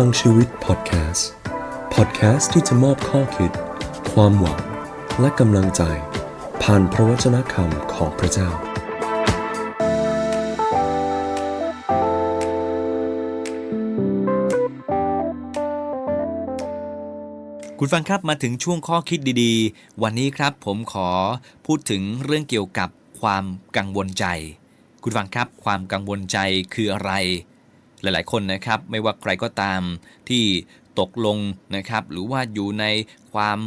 างชีวิตพอดแคสต์พอดแคสต์ที่จะมอบข้อคิด ความหวัง และกำลังใจ ผ่านพระวจนะคำของพระเจ้า คุณฟังครับมาถึงช่วงข้อคิดดีๆ วันนี้ครับผมขอพูดถึงเรื่องเกี่ยวกับความกังวลใจ คุณฟังครับความกังวลใจคืออะไร หลายๆ คนนะครับไม่ว่าใครก็ตามที่ตกลงนะครับ หรือว่าอยู่ในความ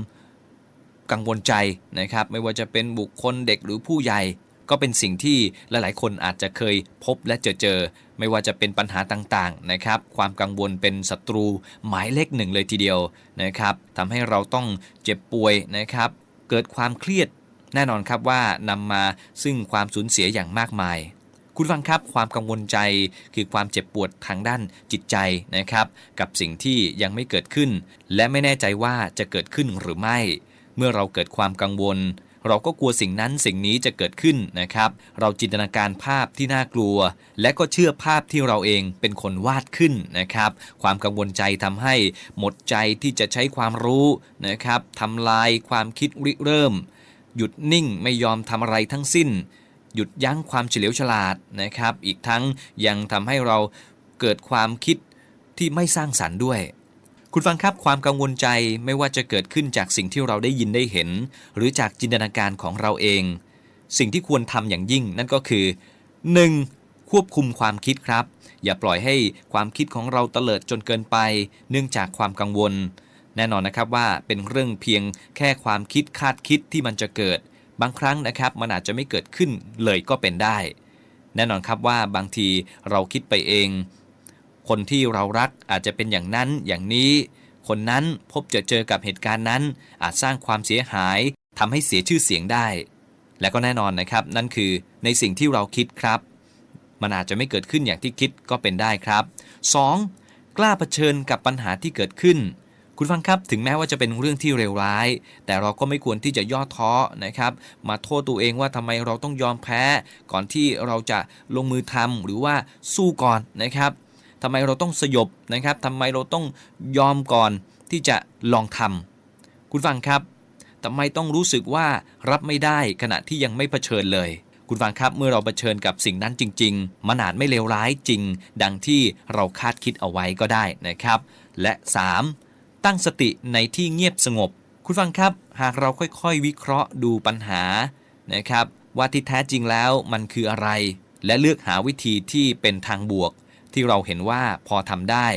กังวลใจนะครับ ไม่ว่าจะเป็นบุคคลเด็กหรือผู้ใหญ่ ก็เป็นสิ่งที่หลายๆ คนอาจจะเคยพบและเจอเจอ ไม่ว่าจะเป็นปัญหาต่างๆนะครับ ความกังวลเป็นศัตรูหมายเลขหนึ่งเลยทีเดียวนะครับทำให้เราต้องเจ็บป่วยนะครับ เกิดความเครียดแน่นอนครับว่านำมาซึ่งความสูญเสียอย่างมากมาย คุณฟังครับความกังวลใจคือความเจ็บปวดทางด้านจิตใจนะครับ กับสิ่งที่ยังไม่เกิดขึ้น และไม่แน่ใจว่าจะเกิดขึ้นหรือไม่ เมื่อเราเกิดความกังวล เราก็กลัวสิ่งนั้นสิ่งนี้จะเกิดขึ้นนะครับ เราจินตนาการภาพที่น่ากลัว และก็เชื่อภาพที่เราเองเป็นคนวาดขึ้นนะครับ ความกังวลใจทำให้หมดใจที่จะใช้ความรู้นะครับทำลายความคิดริเริ่ม หยุดนิ่งไม่ยอมทำอะไรทั้งสิ้น หยุดยั้งความเฉลียวฉลาดนะครับ อีกทั้งยังทำให้เราเกิดความคิดที่ไม่สร้างสรรค์ด้วย คุณฟังครับความกังวลใจไม่ว่าจะเกิดขึ้นจากสิ่งที่เราได้ยินได้เห็น หรือจากจินตนาการของเราเอง สิ่งที่ควรทำอย่างยิ่งนั่นก็คือ 1. ควบคุมความคิดครับ อย่าปล่อยให้ความคิดของเราเตลิดจนเกินไป เนื่องจากความกังวล แน่นอนนะครับว่าเป็นเรื่องเพียงแค่ความคิดคาดคิดที่มันจะเกิด บางครั้งนะครับมันอาจจะไม่เกิดขึ้นเลยก็เป็นได้ แน่นอนครับว่าบางทีเราคิดไปเอง คนที่เรารักอาจจะเป็นอย่างนั้นอย่างนี้ คนนั้นพบเจอเจอกับเหตุการณ์นั้น อาจสร้างความเสียหายทำให้เสียชื่อเสียงได้ และก็แน่นอนนะครับ นั่นคือในสิ่งที่เราคิดครับ มันอาจจะไม่เกิดขึ้นอย่างที่คิดก็เป็นได้ครับ 2. กล้าเผชิญกับปัญหาที่เกิดขึ้น คุณฟังครับถึงแม้ว่าจะเป็นเรื่องที่เลวร้าย แต่เราก็ไม่ควรที่จะย่อท้อนะครับมาโทษตัวเองว่าทำไมเราต้องยอมแพ้ ก่อนที่เราจะลงมือทำหรือว่าสู้ก่อนนะครับทำไมเราต้องสยบนะครับทำไมเราต้องยอมก่อนที่จะลองทำคุณฟังครับทำไมต้องรู้สึกว่ารับไม่ได้ขณะที่ยังไม่เผชิญเลย คุณฟังครับเมื่อเราเผชิญกับสิ่งนั้นจริง ๆ มันอาจไม่เลวร้ายจริง ดังที่เราคาดคิดเอาไว้ก็ได้นะครับ และ 3. ตั้งสติในที่เงียบสงบ คุณฟังครับ หากเราค่อยๆ วิเคราะห์ดูปัญหานะครับ ว่าที่แท้จริงแล้วมันคืออะไร และเลือกหาวิธีที่เป็นทางบวก ที่เราเห็นว่าพอทำได้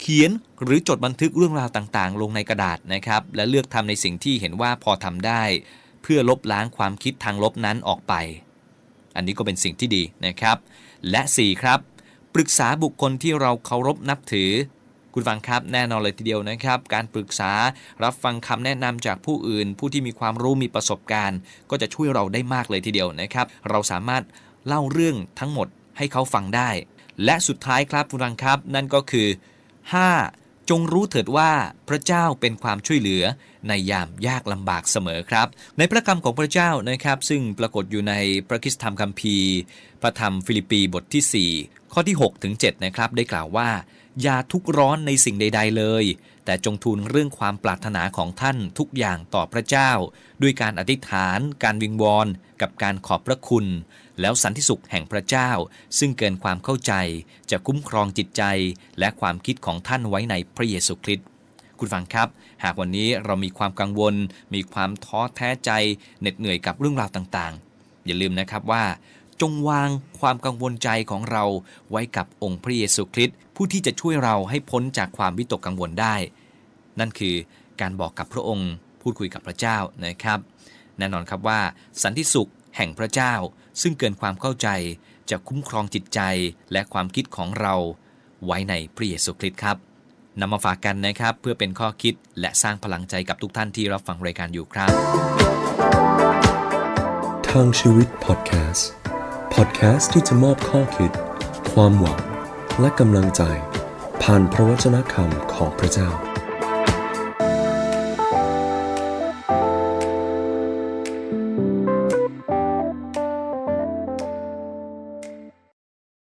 เขียนหรือจดบันทึกเรื่องราวต่างๆ ลงในกระดาษนะครับ และเลือกทำในสิ่งที่เห็นว่าพอทำได้ เพื่อลบล้างความคิดทางลบนั้นออกไป อันนี้ก็เป็นสิ่งที่ดีนะครับ และ 4 ครับ ปรึกษาบุคคลที่เราเคารพนับถือ คุณฟังครับแน่นอนเลยทีเดียวนะครับ การปรึกษารับฟังคำแนะนำจากผู้อื่น ผู้ที่มีความรู้มีประสบการณ์ ก็จะช่วยเราได้มากเลยทีเดียวนะครับ เราสามารถเล่าเรื่องทั้งหมดให้เขาฟังได้ และสุดท้ายครับคุณฟังครับนั่นก็คือ 5. จงรู้เถิดว่าพระเจ้าเป็นความช่วยเหลือในยามยากลำบากเสมอครับ ในพระคำของพระเจ้านะครับ ซึ่งปรากฏอยู่ในพระคิสธรรมคัมภีร์ พระธรรมฟิลิปปีบทที่ 4 ข้อที่6ถึง7นะครับได้กล่าวว่า อย่าทุกร้อนในสิ่งใด ๆเลย แต่จงทูลเรื่องความปรารถนาของท่านทุกอย่างต่อพระเจ้า ด้วยการอธิษฐาน การวิงวอน กับการขอบพระคุณ แล้วสันติสุขแห่งพระเจ้า ซึ่งเกินความเข้าใจ จะคุ้มครองจิตใจ และความคิดของท่านไว้ในพระเยซูคริสต์คุณฟังครับ หากวันนี้เรามีความกังวล มีความท้อแท้ใจเหน็ดเหนื่อยกับเรื่องราวต่างๆ อย่าลืมนะครับว่า จงวางความกังวลใจของเราไว้กับองค์พระเยซูคริสต์ผู้ที่จะช่วยเราให้พ้นจากความวิตกกังวลได้ นั่นคือการบอกกับพระองค์พูดคุยกับพระเจ้านะครับ แน่นอนครับว่า สันติสุขแห่งพระเจ้า ซึ่งเกินความเข้าใจจะคุ้มครองจิตใจและความคิดของเรา ไว้ในพระเยซูคริสต์ครับนำมาฝากกันนะครับ เพื่อเป็นข้อคิดและสร้างพลังใจกับทุกท่านที่รับฟังรายการอยู่ครับ ทางชีวิตพอดแคสต์ พอดแคสต์ที่จะมอบข้อคิด ความหวัง และกำลังใจ ผ่านพระวจนะคำของพระเจ้า